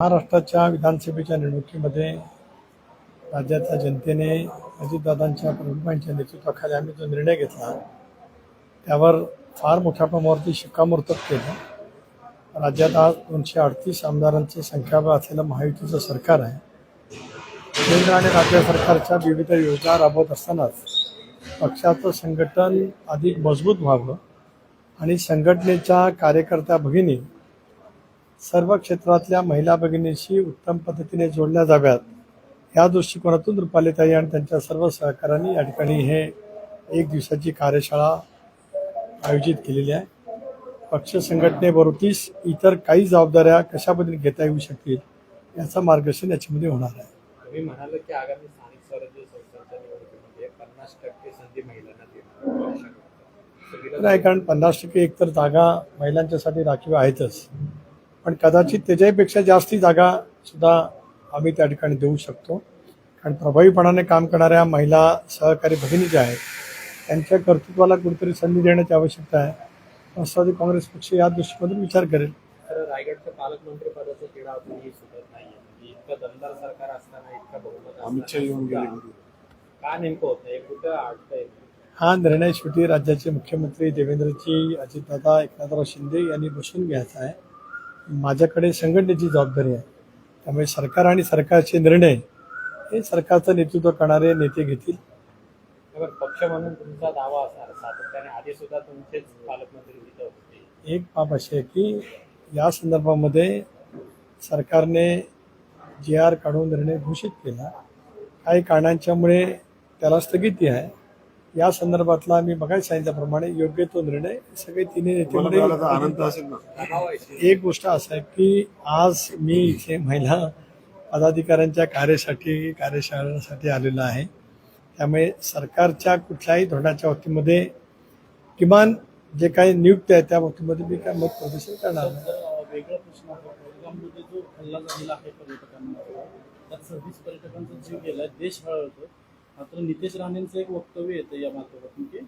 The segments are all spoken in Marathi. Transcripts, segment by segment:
महाराष्ट्राच्या विधानसभेच्या निवडणुकीमध्ये राज्याच्या जनतेने अजितदादांच्या प्रमुखांच्या नेतृत्वाखाली आम्ही जो निर्णय घेतला त्यावर फार मोठ्या प्रमाणावरती शिक्कामोर्तब केलं. राज्यात आज दोनशे अडतीस आमदारांचं संख्याबळ असलेलं महायुतीचं सरकार आहे. केंद्र आणि राज्य सरकारच्या विविध योजना राबवत असतानाच पक्षाचं संघटन अधिक मजबूत व्हावं आणि संघटनेच्या कार्यकर्त्या भगिनी सर्व क्षेत्रातल्या महिला भगिनींशी उत्तम पद्धतीने जोडल्या जाव्यात. या दृष्टिकोनातून रुपालीताई आणि त्यांच्या सर्व सहकाऱ्यांनी या ठिकाणी हे एक दिवसाची कार्यशाळा आयोजित केलेली आहे. पक्ष संघटनेबरोबरीच इतर काही जबाबदाऱ्या कशा पद्धतीने घेता येऊ शकतील याचं मार्गदर्शन याच्यामध्ये होणार आहे. तुम्ही म्हणाल की आगामी स्थानिक स्वराज्य संस्थांच्या निवडणुकीमध्ये पन्नास टक्के संधी महिलांना देणं आवश्यक आहे. सगळीला नाही कारण पन्नास टक्के एकतर जागा महिलांच्यासाठी राखीव आहेतच. पण कदाचित त्याच्यापेक्षा जास्ती जागा सुद्धा आम्ही त्या ठिकाणी देऊ शकतो. कारण प्रभावीपणाने काम करणाऱ्या महिला सहकारी भगिनी ज्या आहेत त्यांच्या कर्तृत्वाला कुठेतरी संधी देण्याची आवश्यकता आहे. राष्ट्रवादी काँग्रेस पक्ष या दृष्टीमधून विचार करेल. तर रायगडच्या पालकमंत्री पदाचा तिढा अजूनही सुटत नाहीये. म्हणजे इतकं दमदार सरकार असताना इतका बहुमत अमित शहा येऊन गेले असताना का नेमकं होत नाही? कुठं अडतंय हा निर्णय शेवटी राज्याचे मुख्यमंत्री देवेंद्रजी अजितदादा एकनाथराव शिंदे यांनी बसून घ्यायचा आहे. माझ्याकडे संघटनेची जबाबदारी आहे. त्यामुळे सरकार आणि सरकारचे निर्णय हे सरकारचं नेतृत्व करणारे नेते घेतील. पक्ष म्हणून तुमचा दावा असणार सातत्याने आधी सुद्धा तुमचेच पालकमंत्री होते. एक बाब अशी आहे की या संदर्भामध्ये सरकारने जी आर काढून निर्णय घोषित केला. काही कारणांच्यामुळे त्याला स्थगिती आहे. या संदर्भातला मी बघायला सांगितल्याप्रमाणे योग्य तो निर्णय सगळे तिन्ही नेते एक गोष्ट असं आहे की आज मी इथे महिला पदाधिकाऱ्यांच्या कार्यासाठी कार्यशाळेसाठी आलेलो आहे. त्यामुळे सरकारच्या कुठल्याही धोरणाच्या बाबतीमध्ये किमान जे काही नियुक्त आहे त्या बाबतीमध्ये मी काय मत प्रदर्शन करणार नाही. मात्र नितेश राणेंचं एक वक्तव्य येतं या माध्यमातून की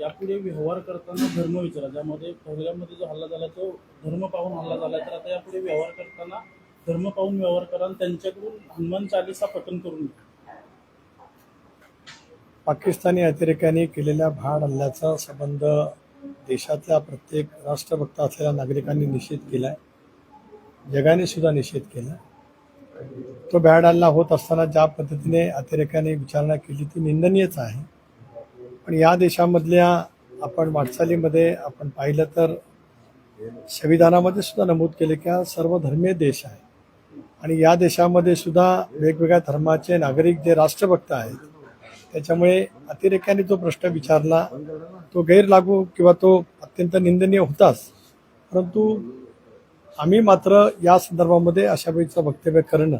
यापुढे व्यवहार करताना धर्म विचारा. ज्यामध्ये पहिल्यामध्ये जो हल्ला झाला तो धर्म पाहून हल्ला झाला तर आता यापुढे व्यवहार करताना धर्म पाहून व्यवहार करा आणि त्यांच्याकडून हनुमान चालीसा पठन करून घ्या. पाकिस्तानी अतिरेक्यांनी केलेल्या भाड हल्ल्याचा संबंध देशातल्या प्रत्येक राष्ट्रभक्त असलेल्या नागरिकांनी निषेध केलाय. जगाने सुद्धा निषेध केला तो भ्याड होत असताना ज्या पद्धतीने अतिरेक्याने विचारणा केली ती निंदनीयच आहे. पण या देशामधल्या आपण वाटचालीमध्ये आपण पाहिलं तर संविधानामध्ये सुद्धा नमूद केले की हा सर्वधर्मीय देश आहे. आणि या देशामध्ये सुद्धा वेगवेगळ्या धर्माचे नागरिक जे राष्ट्रभक्त आहेत त्याच्यामुळे अतिरेक्याने जो प्रश्न विचारला तो गैरलागू किंवा तो अत्यंत निंदनीय होताच. परंतु आम्ही मात्र या संदर्भामध्ये अशा वेळीचं वक्तव्य करणं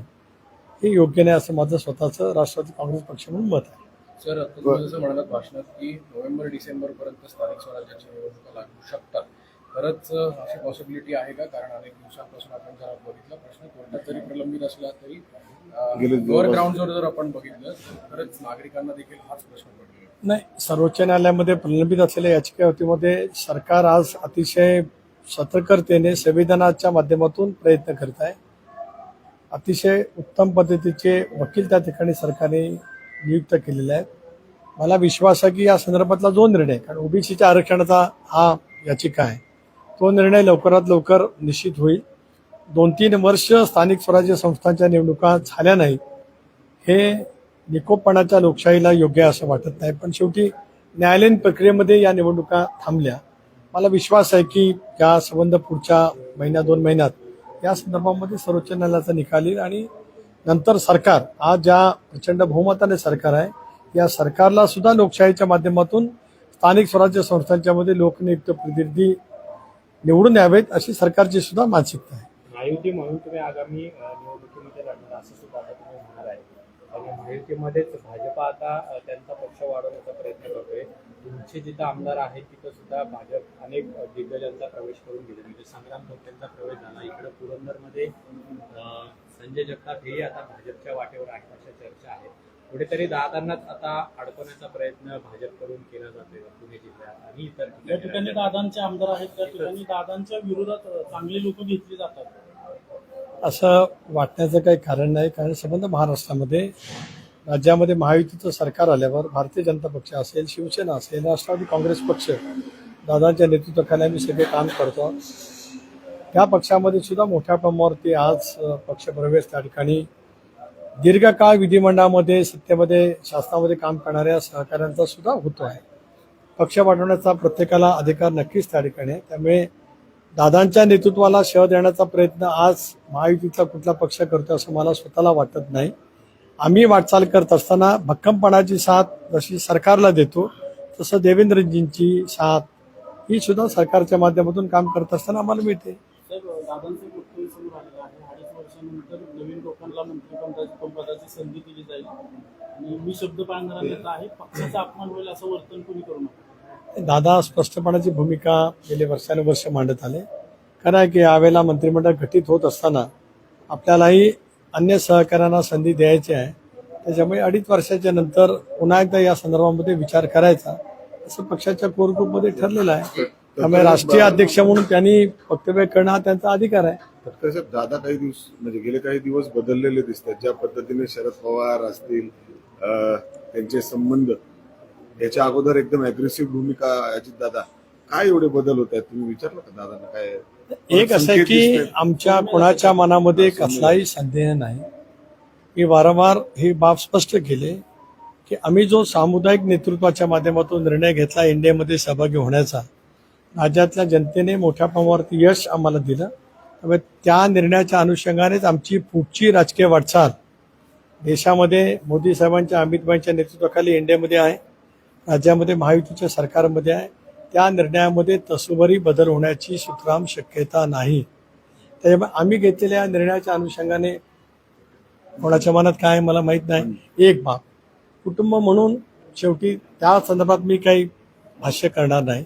हे योग्य नाही असं माझं स्वतःचं राष्ट्रवादी काँग्रेस पक्ष म्हणून मत आहे. सर तुम्ही जसं म्हणालात भाषणात की नोव्हेंबर डिसेंबर पर्यंत स्थानिक स्वराज्याच्या निवडणुका लागू शकतात. खरंच अशी पॉसिबिलिटी आहे का? कारण अनेक दिवसांपासून आपण जर बघितलं प्रश्न कोर्टात जरी प्रलंबित असला तरी. ग्राउंडवर जर आपण बघितलं तर खरंच नागरिकांना देखील हाच प्रश्न. नाही सर्वोच्च न्यायालयामध्ये प्रलंबित असलेल्या याचिकावतीमध्ये सरकार आज अतिशय सतर्कतेने संविधानाच्या माध्यमातून प्रयत्न करत आहे. अतिशय उत्तम पद्धतीचे वकील त्या ठिकाणी सरकारने नियुक्त केलेले आहेत. मला विश्वास आहे की या संदर्भातला जो निर्णय कारण ओबीसीच्या आरक्षणाचा हा याचिका आहे तो निर्णय लवकरात लवकर निश्चित होईल. दोन तीन वर्ष स्थानिक स्वराज्य संस्थांच्या निवडणुका झाल्या नाहीत. हे निकोपणाच्या लोकशाहीला योग्य असं वाटत नाही पण शेवटी न्यायालयीन प्रक्रियेमध्ये या निवडणुका थांबल्या. मला विश्वास आहे की या संबंध पुढच्या महिन्या दोन महिन्यात या संदर्भामध्ये सर्वोच्च न्यायालयाचा निकाल येईल आणि नंतर सरकार आज ज्या प्रचंड बहुमताने सरकार आहे या सरकारला सुद्धा लोकशाहीच्या माध्यमातून स्थानिक स्वराज्य संस्थांच्या मध्ये लोकनियुक्त प्रतिनिधी निवडून यावेत अशी सरकारची सुद्धा मानसिकता आहे. म्हणून तुम्ही आगामी निवडणुकीमध्ये लढणार असं सुद्धा आता तुम्ही म्हणाल आहे आणि महायुतीमध्येच भाजप आता त्यांचा पक्ष वाढवण्याचा प्रयत्न करतोय. तुमचे जिथं आमदार आहेत तिथं सुद्धा भाजप अनेक दिग्गजांचा प्रवेश करून गेले म्हणजे संग्राम थोपटेंचा प्रवेश झाला. इकडं पुरंदरमध्ये संजय जगताप हेही आता भाजपच्या वाटेवर आहेत अशा चर्चा आहेत. कुठेतरी दादांनाच आता अडकवण्याचा प्रयत्न भाजपकडून केला जातोय पुणे जिल्ह्यात आणि इतर ठिकाणी दादांचे आमदार आहेत त्या ठिकाणी दादांच्या विरोधात चांगली लोक घेतली जातात. असं वाटण्याचं काही कारण नाही कारण संबंध महाराष्ट्रामध्ये राज्यामध्ये महायुतीचं सरकार आल्यावर भारतीय जनता पक्ष असेल शिवसेना असेल राष्ट्रवादी काँग्रेस पक्ष दादांच्या नेतृत्वाखाली आम्ही सगळे काम करतो. त्या पक्षामध्ये सुद्धा मोठ्या प्रमाणावरती आज पक्षप्रवेश त्या ठिकाणी. दीर्घकाळ विधिमंडळामध्ये सत्तेमध्ये शासनामध्ये काम करणाऱ्या सहकाऱ्यांचा सुद्धा होतो आहे पक्ष वाढवण्याचा प्रत्येकाला अधिकार नक्कीच त्या ठिकाणी आहे. त्यामुळे दादांच्या नेतृत्वाला शह देण्याचा प्रयत्न आज महायुतीचा कुठला पक्ष करतो असं मला स्वतःला वाटत नाही. आम्ही वाटचाल करत असताना भक्कमपणाची साथ जशी सरकारला देतो तसं देवेंद्रजींची साथ ही सुद्धा सरकारच्या माध्यमातून काम करत असताना आम्हाला मिळते. संधी दिली जाईल. मी शब्द पाळणारा नेता आहे. पक्षाचा अपमान होईल असं वर्तन कोणी करू नका. दादा स्पष्टपणाची भूमिका गेले वर्षानुवर्ष मांडत आले. खरं आहे की यावेळेला मंत्रिमंडळ घटित होत असताना आपल्यालाही अन्य सहकाऱ्यांना संधी द्यायची आहे. त्याच्यामुळे अडीच वर्षाच्या नंतर पुन्हा एकदा या संदर्भामध्ये विचार करायचा. असं पक्षाच्या कोर ग्रुपमध्ये ठरलेलं आहे. त्यामुळे राष्ट्रीय अध्यक्ष म्हणून त्यांनी वक्तव्य करणं हा त्यांचा अधिकार आहे. साहेब दादा काही दिवस म्हणजे गेले काही दिवस बदललेले दिसतात. ज्या पद्धतीने शरद पवार असतील त्यांचे संबंध याच्या अगोदर एकदम अग्रेसिव्ह भूमिका अजित दादा. काय एवढे बदल होत आहेत? तुम्ही विचारलं का दादांना काय? एक असं आहे की. आमच्या कोणाच्या मनामध्ये कसलाही संदेह नाही. मी वारंवार ही बाब स्पष्ट केले की आम्ही जो सामुदायिक नेतृत्वाच्या माध्यमातून निर्णय घेतला इंडियामध्ये सहभागी होण्याचा राज्यातल्या जनतेने मोठ्या प्रमाणावरती यश आम्हाला दिलं. त्यामुळे त्या निर्णयाच्या अनुषंगानेच आमची पुढची राजकीय वाटचाल देशामध्ये मोदी साहेबांच्या अमितभाईंच्या नेतृत्वाखाली इंडियामध्ये आहे. राज्यामध्ये महायुतीच्या सरकारमध्ये आहे. त्या निर्णयामध्ये तसुभरी बदल होण्याची सुतराम शक्यता नाही. त्याच्यामुळे आम्ही घेतलेल्या निर्णयाच्या अनुषंगाने कोणाच्या मनात काय आहे मला माहीत नाही. एक बाब कुटुंब म्हणून शेवटी त्या संदर्भात मी काही भाष्य करणार नाही.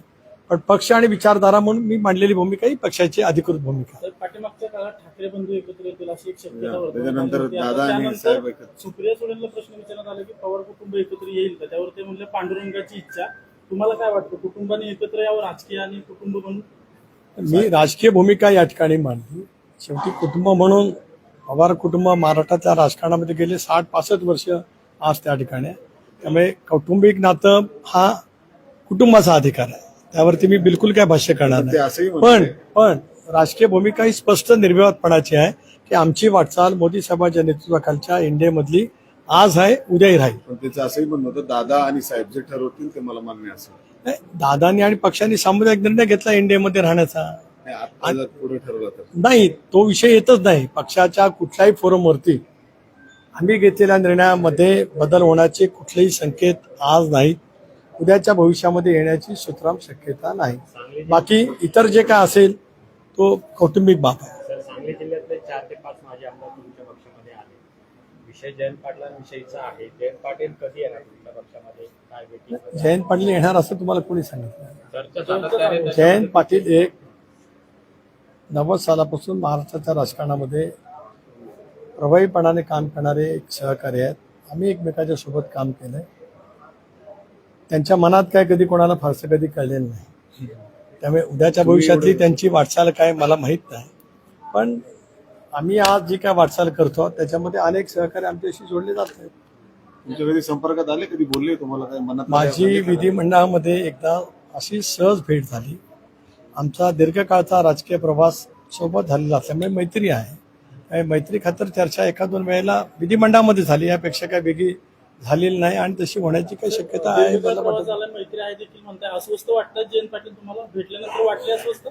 पण पक्ष आणि विचारधारा म्हणून मी मांडलेली भूमिका ही पक्षाची अधिकृत भूमिका. तर पाठीमागच्या काळात ठाकरे बंधू एकत्र येतील अशी एक शक्यता वर्तवण्यात त्याच्यानंतर आली होती. आता दादा आणि त्यानंतर साहेब एकत्र. सुप्रिया सुळेंना प्रश्न विचारण्यात आला की पवार कुटुंब एकत्र येईल का? त्यावर ते म्हणले पांडुरंगाची इच्छा. तुम्हाला काय वाटतं? कुटुंबाने एकत्र यावं राजकीय आणि कुटुंब म्हणून मी राजकीय भूमिका या ठिकाणी मांडली. शेवटी कुटुंब म्हणून पवार कुटुंब महाराष्ट्राच्या राजकारणामध्ये गेले साठ पासष्ट वर्ष आज त्या ठिकाणी आहे. त्यामुळे कौटुंबिक नातं हा कुटुंबाचा अधिकार आहे. त्यावरती मी बिलकुल काय भाष्य करणार नाही. पण पण राजकीय भूमिका ही स्पष्ट निर्विवादपणाची आहे की आमची वाटचाल मोदी साहेबांच्या नेतृत्वाखालच्या इंडियामधली आज आहे उद्याही राहील. पण त्याचं असंही म्हणणं होतं दादा आणि साहेब जे ठरवतील ते मला मान्य असेल नाही, दादांनी आणि पक्षांनी सामुदायिक निर्णय घेतला इंडियामध्ये राहण्याचा. पुढे ठरवलं नाही तो विषय येतच नाही. पक्षाच्या कुठल्याही फोरमवरती आम्ही घेतलेल्या निर्णयामध्ये बदल होण्याचे कुठलेही संकेत आज नाहीत. उद्याच्या भविष्यामध्ये येण्याची सुतराम शक्यता नाही. बाकी इतर जे काय असेल तो कौटुंबिक बाब आहे. सर सांगली जिल्ह्यातले चार ते पाच माजी आमदार तुमच्या पक्षामध्ये आले. विषय जयंत पाटलांविषयीचा आहे. जयंत पाटील कधी येणार तुमच्या पक्षामध्ये? काय भेटी जयंत पाटील येणार असं तुम्हाला कोणी सांगितलं जयंत पाटील एक नव्वद सालापासून महाराष्ट्राच्या राजकारणामध्ये प्रभावीपणाने काम करणारे एक सहकारी आहेत. आम्ही एकमेकाच्या सोबत काम केलंय. त्यांच्या मनात काय कधी कोणाला फारसं कधी कळलेलं नाही. त्यामुळे उद्याच्या भविष्यातली त्यांची वाटचाल काय मला माहीत नाही. पण आम्ही आज जी काय वाटचाल करतो त्याच्यामध्ये अनेक सहकारी आमच्याशी जोडले जात आहेत. तुमच्या कधी संपर्कात आले? कधी बोलले तुम्हाला काय मनात माझी विधिमंडळामध्ये एकदा अशी सहज भेट झाली. आमचा दीर्घकाळचा राजकीय प्रवास सोबत झालेला असल्यामुळे मैत्री आहे. मैत्री खातर चर्चा एका दोन वेळेला विधिमंडळामध्ये झाली यापेक्षा काय वेगळी झालेली नाही आणि तशी होण्याची काही शक्यता आहे. दीर्घकाळ मला प्रवास वाटत झाला मैत्री आहे देखील म्हणताय. अस्वस्थ वाटतात जयंत पाटील तुम्हाला भेटल्यानंतर वाटले अस्वस्थ?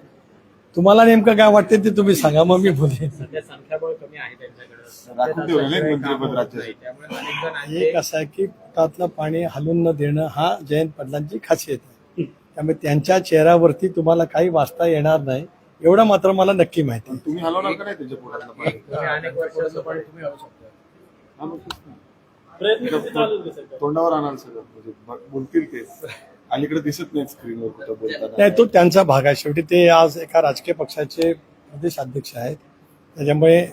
तुम्हाला नेमकं काय वाटते ते तुम्ही सांगा मग मी आहेत. एक असं आहे की पोटातलं पाणी हलून न देणं हा जयंत पाटलांची खासियत आहे. त्यामुळे त्यांच्या चेहऱ्यावरती तुम्हाला काही वाचता येणार नाही. एवढं मात्र मला नक्की माहिती आहे. तुम्ही हलवणार का नाही त्याच्या पोटातलं पाणी? तुम्ही अनेक वर्षाचं पण तुम्ही शकता. तोंडावर आणाल सगळं. म्हणजे बोलतील ते. अलीकडे दिसत नाही स्क्रीनवर कुठं बोलताना. नाही तो त्यांचा भाग आहे. शेवटी ते आज एका राजकीय पक्षाचे प्रदेश अध्यक्ष आहेत. त्याच्यामुळे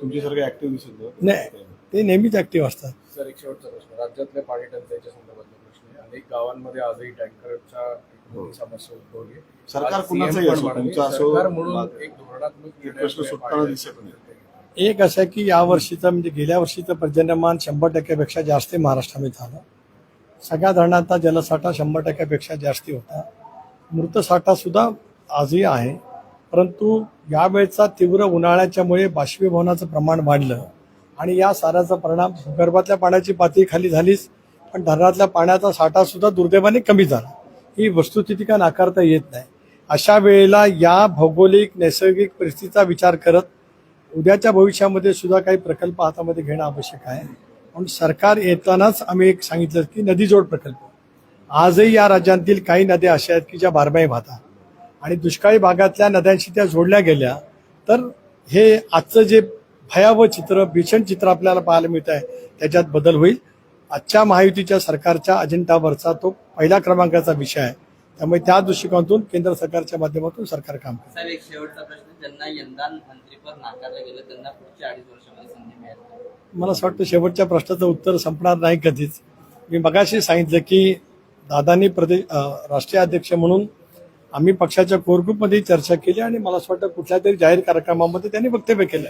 तुमच्यासारखे ऍक्टिव्ह दिसत नाही. ते नेहमीच ऍक्टिव्ह असतात. सर एक शेवटचा प्रश्न. राज्यातल्या पाणी टंचाईच्या संदर्भातला प्रश्न आहे. अनेक गावांमध्ये आजही टँकरच्या एक मोठी समस्या उद्भवली आहे. सरकार आज कुणाचंही CM पण असो, म्हणाले, तुमचं असो, सरकार म्हणून एक धोरणात्मक हे निर्णय प्रश्न सुटताना दिसत नाही. एक असं आहे की या वर्षीचं म्हणजे गेल्या वर्षीचं पर्जन्यमान शंभर टक्क्यापेक्षा जास्त महाराष्ट्रामध्ये झालं. सगळ्या धरणांचा जलसाठा शंभर टक्क्यापेक्षा जास्ती होता. मृत आजही आहे. परंतु यावेळचा तीव्र उन्हाळ्याच्यामुळे बाष्पीभवनाचं प्रमाण वाढलं. आणि या साऱ्याचा परिणाम भूगर्भातल्या पाण्याची पातळी खाली झालीच पण धरणातल्या पाण्याचा साठासुद्धा दुर्दैवाने कमी झाला. ही वस्तुस्थिती का नाकारता येत नाही? अशा वेळेला या भौगोलिक नैसर्गिक परिस्थितीचा विचार करत उद्याच्या भविष्यामध्ये सुद्धा काही प्रकल्प हातामध्ये घेणं आवश्यक आहे. म्हणून सरकार येतानाच आम्ही एक सांगितलं की नदीजोड प्रकल्प. आजही या राज्यांतील काही नद्या अशा आहेत की ज्या बारमाही वाहतात आणि दुष्काळी भागातल्या नद्यांशी त्या जोडल्या गेल्या तर हे आजचं जे भयावह चित्र भीषण चित्र आपल्याला पाहायला मिळत आहे त्याच्यात बदल होईल. आजच्या महायुतीच्या सरकारच्या अजेंडावरचा तो पहिल्या क्रमांकाचा विषय आहे. त्यामुळे त्या दृष्टिकोनातून केंद्र सरकारच्या माध्यमातून सरकार काम करतं. साहेब एक शेवटचा प्रश्न. ज्यांना यंदा मंत्रीपद नाकारलं गेलं त्यांना पुढच्या अडीच वर्षामध्ये संधी मिळेल? मला असं वाटतं शेवटच्या प्रश्नाचं उत्तर संपणार नाही कधीच. मी मगाशी सांगितलं की दादांनी प्रदेश राष्ट्रीय अध्यक्ष म्हणून आम्ही पक्षाच्या कोर ग्रुपमध्ये चर्चा केली आणि मला असं वाटतं कुठल्या तरी जाहीर कार्यक्रमामध्ये त्यांनी वक्तव्य केलं.